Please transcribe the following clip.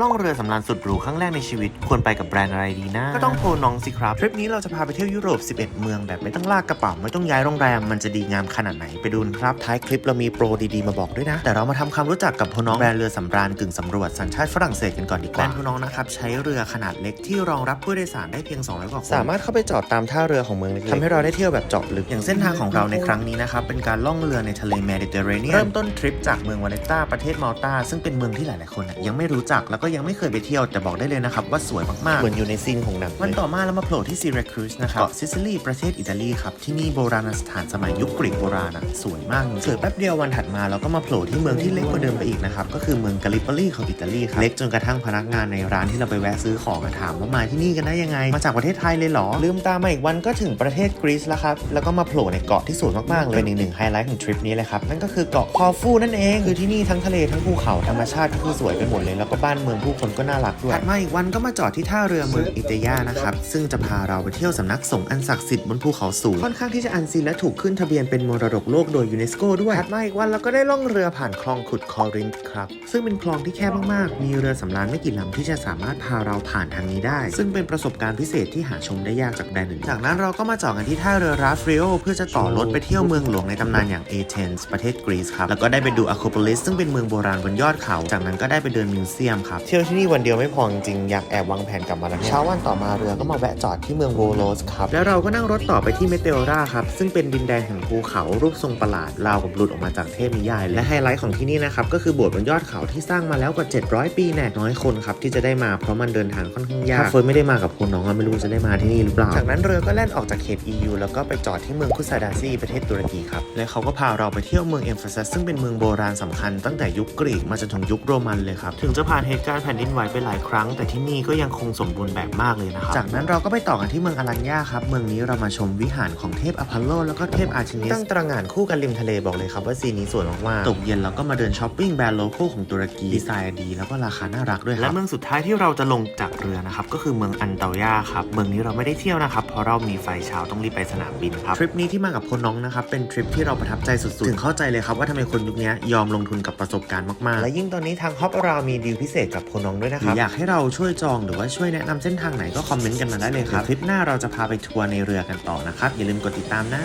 ล่องเรือสำราญสุดหรูครั้งแรกในชีวิต ควรไปกับแบรนด์อะไรดีนะ ก็ต้องโพน้องสิครับ ทริปนี้เราจะพาไปเที่ยวยุโรป 11 เมืองแบบไม่ต้องลากกระเป๋าไม่ต้องย้ายโรงแรม มันจะดีงามขนาดไหนไปดูกันครับ ท้ายคลิปเรามีโปรดีๆมาบอกด้วยนะ แต่เรามาทำความรู้จักกับโพน้องแบรนด์เรือสำราญกึ่งสำรวจสัญชาติฝรั่งเศสกันก่อนดีกว่าแบรนด์โพน้องนะครับใช้เรือขนาดเล็กที่รองรับผู้โดยสารได้เพียง 200กว่าคนสามารถเข้าไปจอดตามท่าเรือของเมืองเล็กๆทำให้เราได้เที่ยวแบบเจาะลึกอย่างเส้นทางของเราในครั้งนี้นะครับเป็นการล่องเรือในทะเลเมดิเตอร์เรเนียนเริ่มต้นทริปจากเมืองวาเลตตาประเทศมาลตาซึ่งเป็นเมืองที่หลายๆคนน่ะยังไม่รู้จักแล้วก็ยังไม่เคยไปเที่ยวแต่บอกได้เลยนะครับว่าสวยมากๆ เหมือนอยู่ในซีนของหนังวันต่อมาเรามาโผล่ที่ซีเรครูสนะครับเกาะซิซิลีประเทศอิตาลีครับที่นี่โบราณสถานสมัยยุคกรีกโบราณอะสวยมากสวยแป๊บเดียววันถัดมาเราก็มาโผล่ที่เมืองที่เล็กกว่าเดิมไปอีกนะครับก็คือเมืองกาลิปอลีของอิตาลีครับเล็กจนกระทั่งพนักงานในร้านที่เราไปแวะซื้อของอะถามว่ามาที่นี่กันได้ยังไง มาจากประเทศไทยเลยเหรอ ลืมตามาอีกวันก็ถึงประเทศกรีซแล้วครับ แล้วก็มาโผล่ในเกาะที่สวยมาก ๆ เลยเป็นอีกหนึ่งไฮไลท์ของทริปนี้เลยครับ นั่นก็คือเกาะคอฟูนั่นเอง คือที่นี่ทั้งทะเลทั้งภูเขาธรรมชาติก็คือสวยไปหมดเลย แล้วก็บ้านเมืองผู้คนก็น่ารักด้วยถัดมาอีกวันก็มาจอดที่ท่าเรือเมืองอิตาย่านะครับ ซึ่งจะพาเราไปเที่ยวสำนักสงฆ์อันศักดิ์สิทธิ์บนภูเขาสูง ค่อนข้างที่จะอันซีนและถูกขึ้นทะเบียนเป็นมรดกโลกโดยยูเนสโกด้วย ถัดมาอีกวันเราก็ได้ล่องเรือผ่านคลองขุดคอรินธ์ครับ ซึ่งเป็นคลองที่แคบมากๆ มีเรือสำราญไม่กี่ลำที่จะสามารถพาเราผ่านทางนี้ได้ ซึ่งเป็นประสบการณ์พิเศษที่หาชมได้ยากจากแบรนด์อื่นจากนั้นเราก็มาจอดกันที่ท่าเรือราฟริโอเพื่อจะต่อรถไปเที่ยวเมืองหลวงในตำนานอย่างเอเธนส์ประเทศกรีซครับแล้วก็ได้ไปดูอะโคโปลิสซึ่งเป็นเมืองโบราณบนยอดเขา จากนั้นก็ได้ไปเดินมิวเซียมครับเที่ยวที่นี่วันเดียวไม่พอจริงๆอยากแอบวางแผนกลับมาแล้วเช้าวันต่อมาเรือก็มาแวะจอดที่เมืองโวโลสครับ แล้วเราก็นั่งรถต่อไปที่เมเตโอราครับ ซึ่งเป็นดินแดนแห่งภูเขารูปทรงประหลาดราวกับหลุดออกมาจากเทพนิยายเลยและไฮไลท์ของที่นี่นะครับก็คือโบสถ์บนยอดเขาที่สร้างมาแล้วกว่า 700 ปีแน่น้อยคนครับที่จะได้มาเพราะมันเดินทางค่อนข้างยากถ้าเฟิร์นไม่ได้มากับคุณน้องอะไม่รู้จะได้มาที่นี่หรือเปล่า จากนั้นเรือก็แล่นออกจากเขต EU แล้วก็ไปจอดที่เมืองคุซาดาซีประเทศตุรกีครับและเขาก็พาเราไปเที่ยวเมืองเอมฟาซัสซึ่งเป็นเมืองโบราณสำคัญตั้งแต่ยุคกรีกมาจนถึงยุคโรมันเลยครับถึงจะผ่านเหตุการณ์แผ่นดินไหวไปหลายครั้ง แต่ที่นี่ก็ยังคงสมบูรณ์แบบมากเลยนะครับ จากนั้นเราก็ไปต่อกันที่เมืองอลัญญาครับ เมืองนี้เรามาชมวิหารของเทพอพอลโล แล้วก็เทพอาร์เทมิสตั้งตระหง่านคู่กันริมทะเลบอกเลยครับว่าซีนนี้สวยมากๆตกเย็นเราก็มาเดินช้อปปิ้งแบรนด์โลโก้ของตุรกีดีไซน์ดี แล้วก็ราคาน่ารักด้วยครับและเมืองสุดท้ายที่เราจะลงจากเรือนะครับก็คือเมืองอันเตายาครับเมืองนี้เราไม่ได้เที่ยวนะครับเพราะเรามีไฟเช้าต้องรีบไปสนามบินครับทริปนี้ที่มากับคนน้องนะครับเป็นทริปที่เราประทับใจสุดๆถึงเข้าใจเลยครับว่าทำไมคนยุคนี้ยอมลงทุนกับประสบการณ์มากๆ และยิ่งตอนนี้ทางฮอปเรามีดีลพิเศษกับคนน้องด้วยนะครับอยากให้เราช่วยจองหรือว่าช่วยแนะนำเส้นทางไหนก็คอมเมนต์กันมาได้เลยครับทริปหน้าเราจะพาไปทัวร์ในเรือกันต่อนะครับอย่าลืมกดติดตามนะ